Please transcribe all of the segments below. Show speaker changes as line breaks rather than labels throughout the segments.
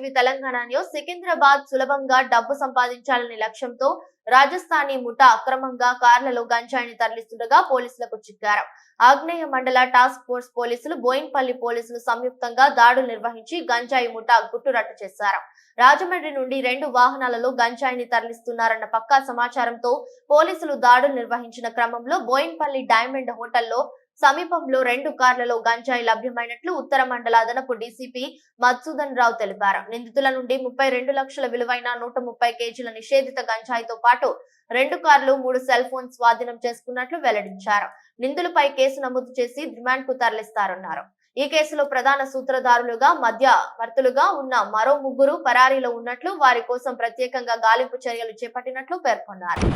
చిరంజీవి తెలంగాణలో సికింద్రాబాద్ సులభంగా డబ్బు సంపాదించాలనే లక్ష్యంతో రాజస్థానీ ముఠా అక్రమంగా కార్లలో గంజాయిని తరలిస్తుండగా పోలీసులకు చిక్కారు. ఆగ్నేయ మండల టాస్క్ ఫోర్స్ పోలీసులు బోయిన్పల్లి పోలీసులు సంయుక్తంగా దాడులు నిర్వహించి గంజాయి ముఠా గుట్టురట్టు చేశారు. రాజమండ్రి నుండి రెండు వాహనాలలో గంజాయిని తరలిస్తున్నారన్న పక్కా సమాచారంతో పోలీసులు దాడులు నిర్వహించిన క్రమంలో బోయిన్పల్లి డైమండ్ హోటల్లో సమీపంలో రెండు కార్లలో గంజాయి లభ్యమైనట్లు ఉత్తర మండల అదనపు డీసీపీ మధుసూదన్ రావు తెలిపారు. నిందితుల నుండి ముప్పై రెండు లక్షల విలువైన నూట ముప్పై కేజీల నిషేధిత గంజాయితో పాటు రెండు కార్లు మూడు సెల్ ఫోన్ స్వాధీనం చేసుకున్నట్లు వెల్లడించారు. నిందులపై కేసు నమోదు చేసి రిమాండ్కు తరలిస్తారన్నారు. ఈ కేసులో ప్రధాన సూత్రధారులుగా మధ్యవర్తులుగా ఉన్న మరో ముగ్గురు పరారీలో ఉన్నట్లు వారి కోసం ప్రత్యేకంగా గాలింపు చర్యలు చేపట్టినట్లు పేర్కొన్నారు.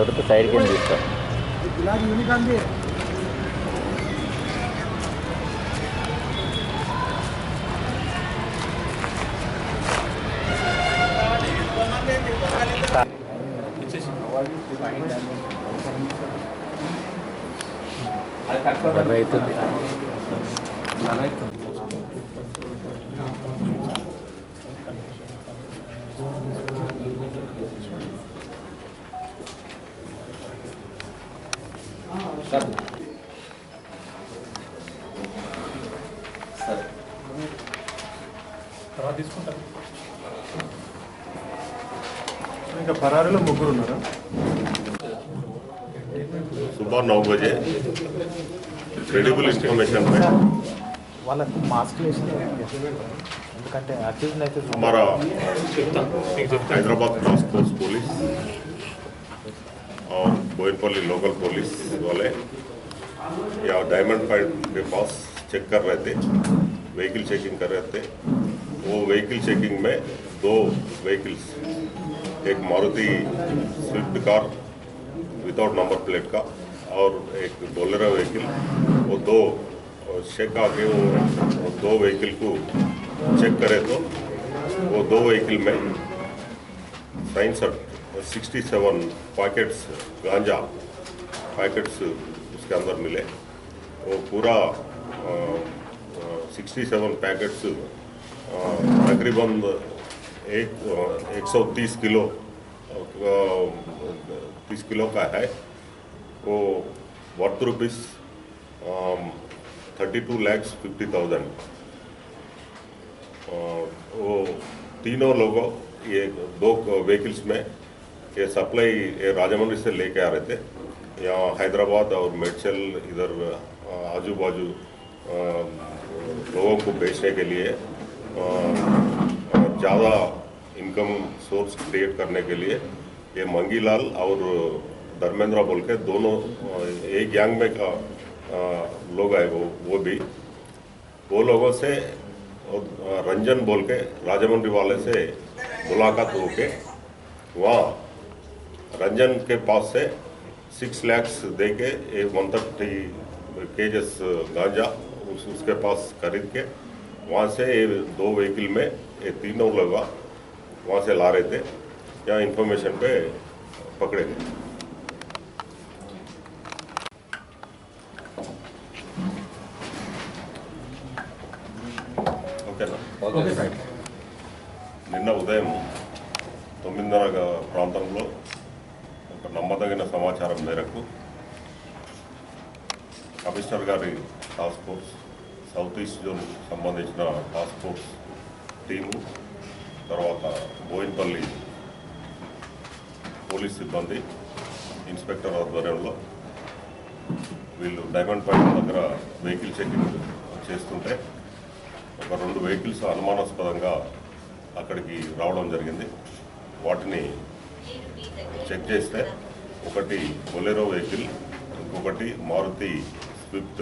దొరికితే సైడ్ కింద తీస్తా
గులాబీ యూనికాన్
తర్వాత తీసుకుంటాను
ఇంకా పరారీలో ముగ్గురు ఉన్నారు
सुबह नौ बजे क्रेडिबल इंफॉर्मेशन में
వాళ్ళకు మాస్క్ వేసి ఎందుకంటే అక్యూజ్ అయితే
हमारा हैदराबाद टास्क फोर्स पुलिस और बोइनपल्ली लोकल पुलिस वाले या डायमंड पॉइंट के पास चेक कर रहे थे व्हीकल चेकिंग कर रहे थे। वो व्हीकल चेकिंग में दो व्हीकल्स एक Maruti Swift car without number plate का और एक बोलेरो व्हीकल वो दो चेक आके वो, दो व्हीकल को चेक करे तो वो दो व्हीकल में साइन science sixty seven packets ganja packets उसके अंदर मिले वो पूरा सिक्सटी सेवन पैकेट्स तकरीबन एक एक सौ तीस किलो तीस किलो का है वो worth rupees thirty two lakhs fifty thousand वो तीनों लोगों ये दो व्हीकल्स में ये सप्लाई ये राजमंड्री से लेके आ रहे थे। यहाँ हैदराबाद और मेडचल इधर आजू बाजू लोगों को बेचने के लिए ज़्यादा इनकम सोर्स क्रिएट करने के लिए ये मंगीलाल और धर्मेंद्र बोल के दोनों एक गैंग में का लोग आए वो वो भी। वो लोगों से रंजन बोल के राजमंड्री वाले से मुलाकात हो के वहाँ रंजन के पास से सिक्स लैक्स दे के एक वन थर्टी केजेस गांजा उस, उसके पास खरीद के वहाँ से ये दो व्हीकल में ये तीनों लोग वहाँ से ला रहे थे। यहाँ इंफॉर्मेशन पे पकड़े गए? నమ్మదగిన సమాచారం మేరకు కమిషనర్ గారి task force south east zone సంబంధించిన టాస్క్ ఫోర్స్ టీము తర్వాత బోయిన్పల్లి పోలీస్ సిబ్బంది ఇన్స్పెక్టర్ ఆధ్వర్యంలో వీళ్ళు డైమండ్ పాయింట్ దగ్గర వెహికల్ చెకింగ్ చేస్తుంటే ఒక రెండు వెహికల్స్ అనుమానాస్పదంగా అక్కడికి రావడం జరిగింది. వాటిని చెక్ చేస్తే ఒకటి బొలెరో వెహికల్ ఇంకొకటి Maruti Swift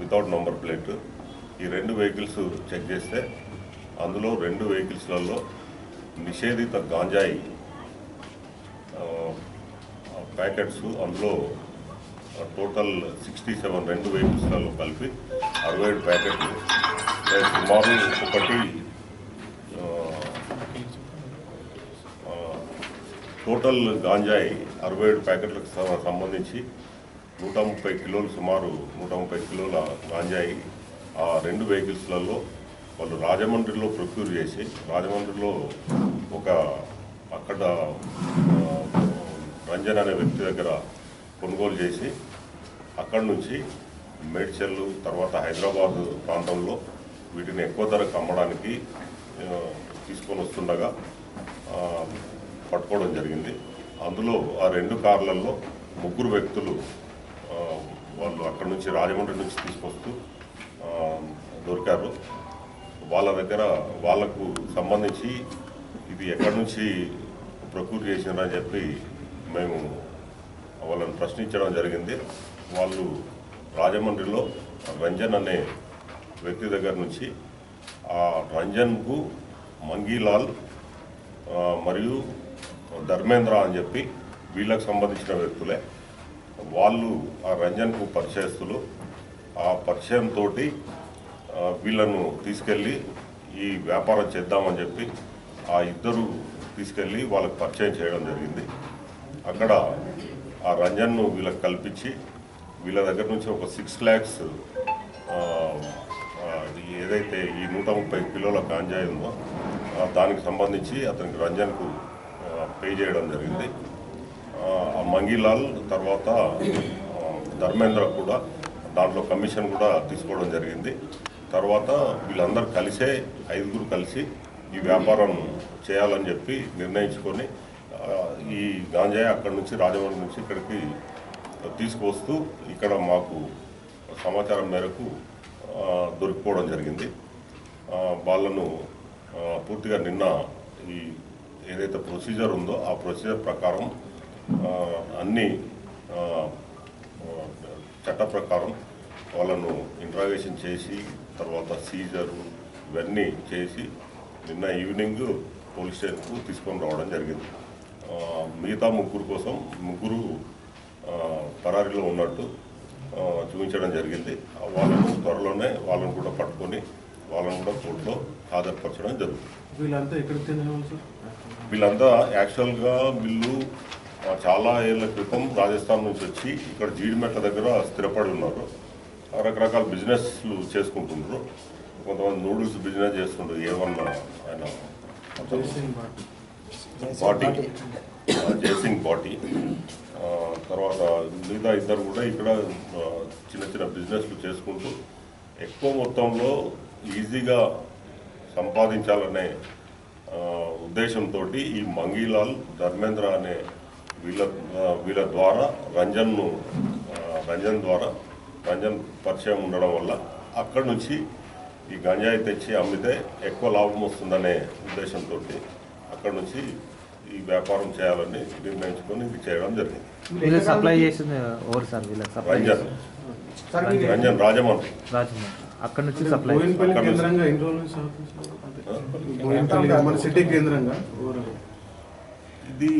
without number plate. ఈ రెండు వెహికల్స్ చెక్ చేస్తే అందులో రెండు వెహికల్స్లలో నిషేధిత గాంజాయి ప్యాకెట్స్ అందులో టోటల్ సిక్స్టీ సెవెన్ రెండు వెహికల్స్లలో కలిపి అరవై ఏడు ప్యాకెట్లు. సుమారు ఒకటి ఆ, ఆ, టోటల్ గాంజాయి అరవై ఏడు ప్యాకెట్లకు సంబంధించి నూట ముప్పై కిలోలు సుమారు నూట ముప్పై కిలోల గాంజాయి ఆ రెండు వెహికల్స్లలో వాళ్ళు రాజమండ్రిలో ప్రొక్యూర్ చేసి రాజమండ్రిలో ఒక అక్కడ రంజన్ అనే వ్యక్తి దగ్గర కొనుగోలు చేసి అక్కడి నుంచి మేడ్చల్లు తర్వాత హైదరాబాద్ ప్రాంతంలో వీటిని ఎక్కువ ధరకు అమ్మడానికి తీసుకొని వస్తుండగా పట్టుకోవడం జరిగింది. అందులో ఆ రెండు కార్లలో ముగ్గురు వ్యక్తులు వాళ్ళు అక్కడ నుంచి రాజమండ్రి నుంచి తీసుకొస్తూ దొరికారు. వాళ్ళ దగ్గర వాళ్ళకు సంబంధించి ఇది ఎక్కడి నుంచి ప్రొక్యూర్ చేసినారని చెప్పి మేము వాళ్ళని ప్రశ్నించడం జరిగింది. వాళ్ళు రాజమండ్రిలో రంజన్ అనే వ్యక్తి దగ్గర నుంచి ఆ రంజన్కు మంగీలాల్ మరియు ధర్మేంద్ర అని చెప్పి వీళ్ళకు సంబంధించిన వ్యక్తులే. వాళ్ళు ఆ రంజన్కు పరిచయస్తులు. ఆ పరిచయంతో వీళ్ళను తీసుకెళ్ళి ఈ వ్యాపారం చేద్దామని చెప్పి ఆ ఇద్దరు తీసుకెళ్ళి వాళ్ళకి పరిచయం చేయడం జరిగింది. అక్కడ ఆ రంజన్ను వీళ్ళకి కల్పించి వీళ్ళ దగ్గర నుంచి ఒక సిక్స్ ల్యాక్స్ ఏదైతే ఈ నూట ముప్పై కిలోల గాంజాయి ఉందో దానికి సంబంధించి అతనికి రంజన్కు పే చేయడం జరిగింది. ఆ, మంగీలాల్ తర్వాత ధర్మేంద్ర కూడా దాంట్లో కమిషన్ కూడా తీసుకోవడం జరిగింది. తర్వాత వీళ్ళందరూ కలిసే ఐదుగురు కలిసి ఈ వ్యాపారం చేయాలని చెప్పి నిర్ణయించుకొని ఈ గాంజాయి అక్కడి నుంచి రాజమండ్రి నుంచి ఇక్కడికి తీసుకువస్తూ ఇక్కడ మాకు సమాచారం మేరకు దొరికిపోవడం జరిగింది. వాళ్ళను పూర్తిగా నిన్న ఈ ఏదైతే ప్రొసీజర్ ఉందో ఆ ప్రొసీజర్ ప్రకారం అన్ని చట్ట ప్రకారం వాళ్ళను ఇంట్రాగేషన్ చేసి తర్వాత సీజరు ఇవన్నీ చేసి నిన్న ఈవినింగ్ పోలీస్ స్టేషన్కు తీసుకొని రావడం జరిగింది. మిగతా ముగ్గురు కోసం ముగ్గురు పరారీలో ఉన్నట్టు చూపించడం జరిగింది. వాళ్ళను త్వరలోనే వాళ్ళను కూడా పట్టుకొని వాళ్ళను కూడా కోర్టులో హాజరుపరచడం జరుగుతుంది.
వీళ్ళంతా ఎక్కడికి చెందిన వాళ్ళు సార్?
వీళ్ళంతా యాక్చువల్గా వీళ్ళు చాలా ఏళ్ళ క్రితం రాజస్థాన్ నుంచి వచ్చి ఇక్కడ జీడిమెట్ల దగ్గర స్థిరపడి ఉన్నారు. రకరకాల బిజినెస్లు చేసుకుంటున్నారు. కొంతమంది నూడిల్స్ బిజినెస్ చేస్తుండ్రు ఏమన్నా ఆయన బాటీ జయసింగ్ బాటీ తర్వాత మిగతా ఇద్దరు కూడా ఇక్కడ చిన్న చిన్న బిజినెస్లు చేసుకుంటూ ఎక్కువ మొత్తంలో ఈజీగా సంపాదించాలనే ఉద్దేశంతో ఈ మంగీలాల్ ధర్మేంద్ర అనే వీళ్ళ వీళ్ళ ద్వారా రంజన్ను రంజన్ ద్వారా రంజన్ పరిచయం ఉండడం వల్ల అక్కడి నుంచి ఈ గంజాయి తెచ్చి అమ్మితే ఎక్కువ లాభం వస్తుందనే ఉద్దేశంతో అక్కడి నుంచి ఈ వ్యాపారం చేయాలని నిర్ణయించుకొని ఇది చేయడం జరిగింది.
వీళ్ళు సప్లై చేసింది ఎవరు సార్? వీళ్ళకి సప్లై
రంజన్. రంజన్. రాజమండ్రి.
అక్కడ నుంచి సప్లై
మన సిటీ కేంద్రంగా?
ఇది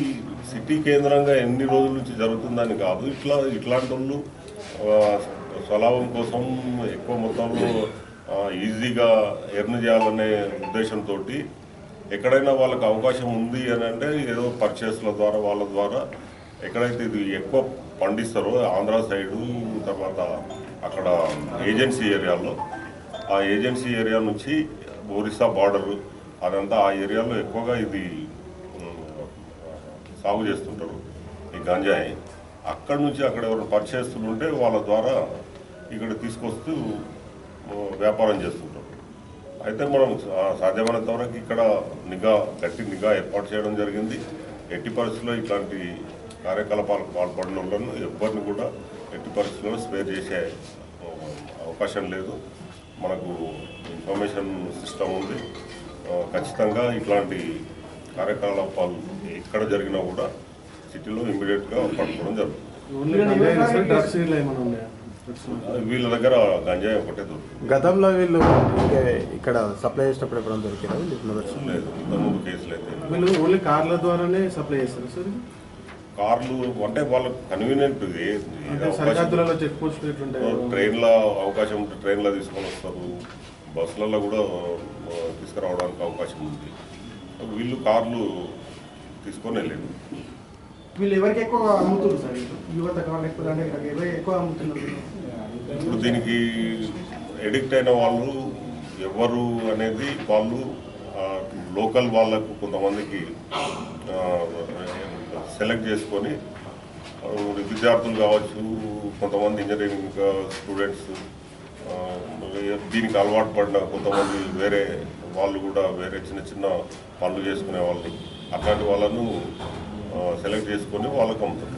సిటీ కేంద్రంగా ఎన్ని రోజుల నుంచి జరుగుతుందని కాదు. ఇట్లా ఇట్లాంటి వాళ్ళు స్వలాభం కోసం ఎక్కువ మొత్తంలో ఈజీగా ఎర్న్ చేయాలనే ఉద్దేశంతో ఎక్కడైనా వాళ్ళకి అవకాశం ఉంది అని అంటే ఏదో పర్చేస్ల ద్వారా వాళ్ళ ద్వారా ఎక్కడైతే ఇది ఎక్కువ పండిస్తారో ఆంధ్ర సైడు తర్వాత అక్కడ ఏజెన్సీ ఏరియాలో ఆ ఏజెన్సీ ఏరియా నుంచి ఒరిస్సా బార్డర్ అదంతా ఆ ఏరియాలో ఎక్కువగా ఇది సాగు చేస్తుంటారు ఈ గంజాయి. అక్కడి నుంచి అక్కడ ఎవరు పరిచేస్తుంటే వాళ్ళ ద్వారా ఇక్కడ తీసుకొస్తూ వ్యాపారం చేస్తుంటారు. అయితే మనం సాధ్యమైనంత వరకు ఇక్కడ నిఘా గట్టి నిఘా ఏర్పాటు చేయడం జరిగింది. ఎట్టి పరిస్థితుల్లో ఇట్లాంటి కార్యకలాపాలకు పాల్పడిన వాళ్ళను ఎవరిని కూడా ఎట్టి పరిస్థితుల్లో స్పేర్ చేసే అవకాశం లేదు. మనకు ఇన్ఫర్మేషన్ సిస్టమ్ ఉంది. ఖచ్చితంగా ఇట్లాంటి కార్యకలాపాలు ఎక్కడ జరిగినా కూడా సిటీలో ఇమీడియట్గా పట్టుకోవడం జరుగుతుంది. వీళ్ళ దగ్గర గంజాయి ఒకటే దొరుకుతుంది.
గతంలో వీళ్ళు ఇంకా ఇక్కడ సప్లై చేసినప్పుడు ఎప్పుడైనా దొరికినా
లేదు ఇంతకుముందు కేసులు అయితే
వీళ్ళు ఓన్లీ కార్ల ద్వారానే సప్లై చేస్తారు సార్?
కార్లు అంటే వాళ్ళకి కన్వీనియంట్
ఎట్లుంటాయి
ట్రైన్లో అవకాశం ఉంటే ట్రైన్లో తీసుకొని వస్తారు. బస్సులలో కూడా తీసుకురావడానికి అవకాశం ఉంది. వీళ్ళు కార్లు తీసుకొని వెళ్ళారు
వీళ్ళు ఎవరికి ఎక్కువ అమ్ముతున్నారు సార్ ఇటు? యువత కావాలి ఎక్కువ అంటే ఇక్కడ ఎవరికి ఎక్కువ అమ్ముతున్నారు?
ఇప్పుడు దీనికి ఎడిక్ట్ అయిన వాళ్ళు ఎవరు అనేది వాళ్ళు లోకల్ వాళ్ళకు కొంతమందికి సెలెక్ట్ చేసుకొని విద్యార్థులు కావచ్చు కొంతమంది ఇంజనీరింగ్ స్టూడెంట్స్ దీనికి అలవాటు పడిన కొంతమంది వేరే వాళ్ళు కూడా వేరే చిన్న చిన్న పనులు చేసుకునే వాళ్ళు. అట్లాంటి వాళ్ళను సెలెక్ట్ చేసుకొని వాళ్ళకు అమ్ముతారు.